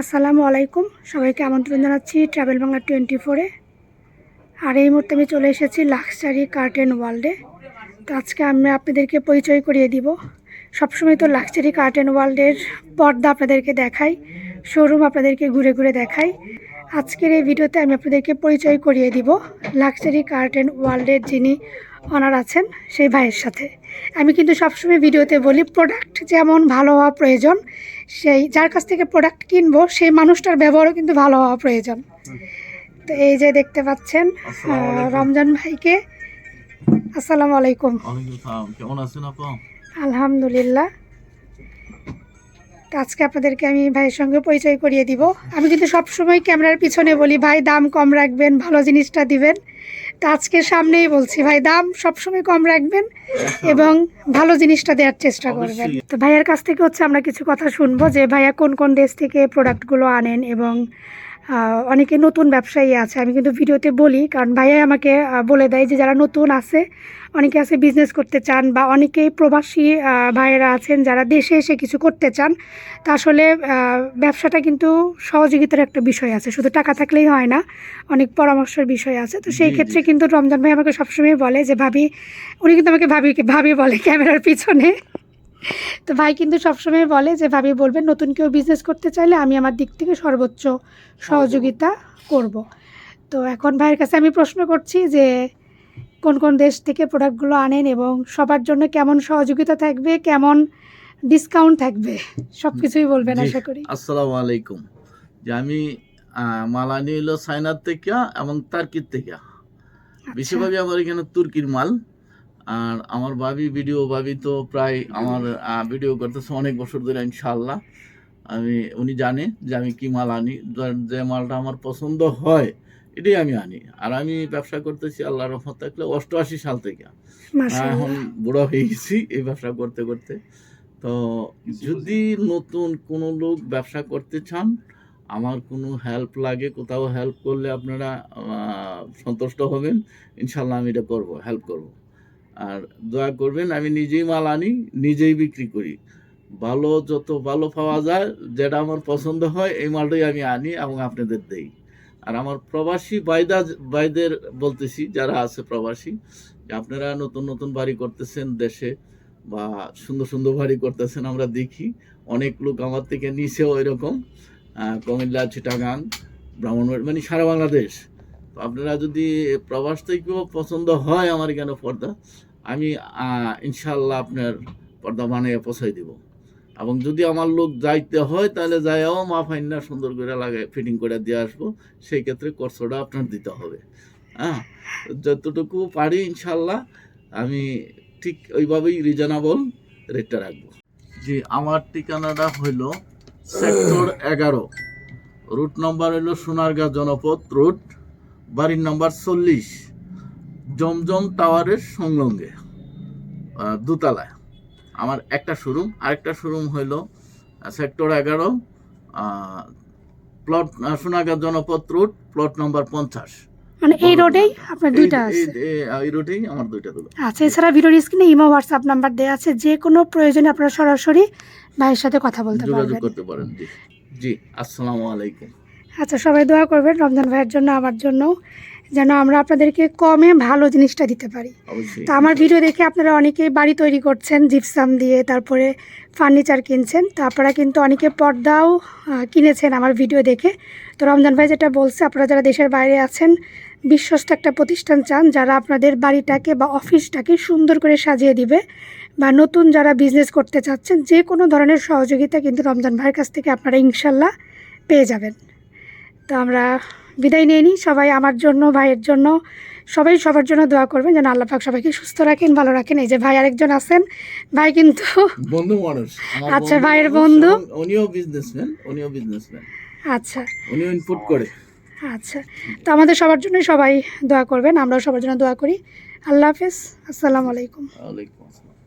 আসসালামু আলাইকুম। সবাইকে আমন্ত্রণ জানাচ্ছি ট্রাভেল বাংলা টোয়েন্টি ফোরে আর এই মুহূর্তে আমি চলে এসেছি লাক্সারি কার্টেন ওয়ার্ল্ডে তো আজকে আমি আপনাদেরকে পরিচয় করিয়ে দিব। সবসময় তো লাক্সারি কার্টেন ওয়ার্ল্ডের পর্দা আপনাদেরকে দেখাই শোরুম আপনাদেরকে ঘুরে ঘুরে দেখাই। আজকের এই ভিডিওতে আমি আপনাদেরকে পরিচয় করিয়ে দিব লাক্সারি কার্টেন ওয়ার্ল্ডের যিনি অনার আছেন, সেই ভাইয়ের সাথে। আমি কিন্তু সবসময় ভিডিওতে বলি প্রোডাক্ট যেমন ভালো হওয়া প্রয়োজন সেই যার কাছ থেকে প্রোডাক্ট কিনবো সেই মানুষটার ব্যবহারও কিন্তু ভালো হওয়া প্রয়োজন। তো এই যে দেখতে পাচ্ছেন। রমজান ভাইকে। আসসালামু আলাইকুম। কেমন আছেন আপা? আলহামদুলিল্লাহ। আজকে আপনাদেরকে আমি ভাইয়ের সঙ্গে পরিচয় করিয়ে দিব। আমি কিন্তু সবসময় ক্যামেরার পিছনে বলি ভাই দাম কম রাখবেন ভালো জিনিসটা দিবেন। তো আজকে সামনেই বলছি ভাই দাম সবসময় কম রাখবেন এবং ভালো জিনিসটা দেওয়ার চেষ্টা করবেন। তো ভাইয়ার কাছ থেকে হচ্ছে আমরা কিছু কথা শুনব যে ভাইয়া কোন কোন দেশ থেকে প্রোডাক্টগুলো আনেন এবং অনেকে নতুন ব্যবসায়ী আছে আমি কিন্তু ভিডিওতে বলি কারণ ভাইয়াই আমাকে বলে দেয় যে যারা নতুন আছে অনেকে আছে বিজনেস করতে চান বা অনেকেই প্রবাসী ভাইয়েরা আছেন যারা দেশে এসে কিছু করতে চান তা আসলে ব্যবসাটা কিন্তু সহযোগিতার একটা বিষয় আছে শুধু টাকা থাকলেই হয় না অনেক পরামর্শের বিষয় আছে তো সেই। ক্ষেত্রে কিন্তু রমজান ভাই আমাকে সবসময় বলে যে ভাবি উনি কিন্তু আমাকে ভাবি ভাবি বলে ক্যামেরার পিছনে তো ভাই কিন্তু সবসময় বলে যে ভাবি বলবেন নতুন কেউ বিজনেস করতে চাইলে আমি আমার দিক থেকে সর্বোচ্চ সহযোগিতা করব। তো এখন ভাইয়ের কাছে আমি প্রশ্ন করছি যে কোন কোন দেশ থেকে প্রোডাক্টগুলো আনেন এবং সবার জন্য কেমন সহযোগিতা থাকবে কেমন ডিসকাউন্ট থাকবে? সব কিছুই বলবেন আশা করি। আসসালামু আলাইকুম। যে আমি আহ, মাল আনি হলো চায়নার থেকে এবং তার্কির থেকে। আচ্ছা, বেশিরভাগই আমার এখানে তুর্কির মাল। আর আমার ভাবি ভিডিও ভাবি তো প্রায় আমার ভিডিও করতেছে অনেক বছর ধরে ইনশাল্লাহ আমি উনি জানে যে আমি কি মাল আনি যে মালটা আমার পছন্দ হয় এটাই আমি আনি। আর আমি ব্যবসা করতেছি আল্লাহ রহমত থাকলে অষ্টআশি সাল থেকে। এখন বুড়ো হয়ে গেছি এই ব্যবসা করতে করতে। তো যদি নতুন কোনো লোক ব্যবসা করতে চান আমার কোনো হেল্প লাগে কোথাও হেল্প করলে আপনারা সন্তুষ্ট হবেন ইনশাল্লাহ আমি এটা করব হেল্প করব। আর দয়া করবেন, আমি নিজেই মাল আনি, নিজেই বিক্রি করি। ভালো যত ভালো পাওয়া যায়, যেটা আমার পছন্দ হয়, এই মালটাই আমি আনি এবং আপনাদের দেই। আর আমার প্রবাসী বাইদা, বাইদের বলতেছি, যারা আছে প্রবাসী আপনারা নতুন নতুন বাড়ি করতেছেন দেশে বা সুন্দর সুন্দর বাড়ি করতেছেন, আমরা দেখি। অনেক লোক আমার থেকে নিচেও এরকম কুমিল্লা, চিটাগাং, ব্রাহ্মণবাড়ি মানে সারা বাংলাদেশ। আপনারা যদি প্রবাস থেকেও পছন্দ হয় আমার এখানে পর্দা আমি ইনশাল্লাহ আপনার পর্দা বানিয়ে পৌঁছাই দিব। এবং যদি আমার লোক যাইতে হয়, তাহলে যাইও মা ফাইনা সুন্দর করে লাগে ফিটিং করে দিয়ে আসব। সেই ক্ষেত্রে খরচটা আপনার দিতে হবে। হ্যাঁ? যতটুকু পারি ইনশাল্লাহ আমি ঠিক ওইভাবেই রিজনেবল রেটটা রাখব। জি, আমার ঠিকানাটা হইল সেক্টর এগারো। রুট নম্বর হইল সোনারগাঁ জনপদ রুট বাড়ির নম্বর চল্লিশ। জমজম টাওয়ারের সংলগ্নে দোতলায়। আমার একটা শোরুম আরেকটা শোরুম হইল সেক্টর এগারো plot Sonargaon Janpath road plot number পঞ্চাশ। মানে এই রোডেই আপনার দুইটা আছে? এই রুটেই আমার দুইটা দোকান আচ্ছা এছাড়া ভিডিওর স্ক্রিনে ইমো হোয়াটসঅ্যাপ নাম্বার দেওয়া আছে যে কোনো প্রয়োজনে আপনারা সরাসরি ভাইয়ের সাথে কথা বলতে যোগাযোগ করতে পারেন জি। জি আসসালামু আলাইকুম। আচ্ছা সবাই দোয়া করবেন রমজান ভাইয়ের জন্য আমার জন্য যেন আমরা আপনাদেরকে কমে ভালো জিনিসটা দিতে পারি। তো আমার ভিডিও দেখে আপনারা অনেকেই বাড়ি তৈরি করছেন জিপসাম দিয়ে তারপরে ফার্নিচার কিনছেন। তো আপনারা কিন্তু অনেকে পর্দাও কিনেছেন আমার ভিডিও দেখে। তো রমজান ভাই যেটা বলছে আপনারা যারা দেশের বাইরে আছেন বিশ্বস্ত একটা প্রতিষ্ঠান চান যারা আপনাদের বাড়িটাকে বা অফিসটাকে সুন্দর করে সাজিয়ে দিবে বা নতুন যারা বিজনেস করতে চাচ্ছেন যে কোনো ধরনের সহযোগিতা কিন্তু রমজান ভাইয়ের কাছ থেকে আপনারা ইনশাল্লাহ পেয়ে যাবেন। তো আমরা বিদায় নিয়ে নিই। সবাই আমার জন্য ভাইয়ের জন্য সবাই সবার জন্য দোয়া করবেন যেন আল্লাহ পাক সবাইকে সুস্থ রাখেন ভালো রাখেন। এই যে ভাই আরেকজন আছেন ভাই কিন্তু বন্ধু মানুষ। আচ্ছা, ভাইয়ের বন্ধু। উনিও বিজনেসম্যান উনিও বিজনেসম্যান আচ্ছা। উনিও ইনপুট করে। আচ্ছা। তো আমাদের সবার জন্যই সবাই দোয়া করবেন আমরাও সবার জন্য দোয়া করি। আল্লাহ হাফেজ। আসসালামু আলাইকুম। ওয়ালাইকুম আসসালাম।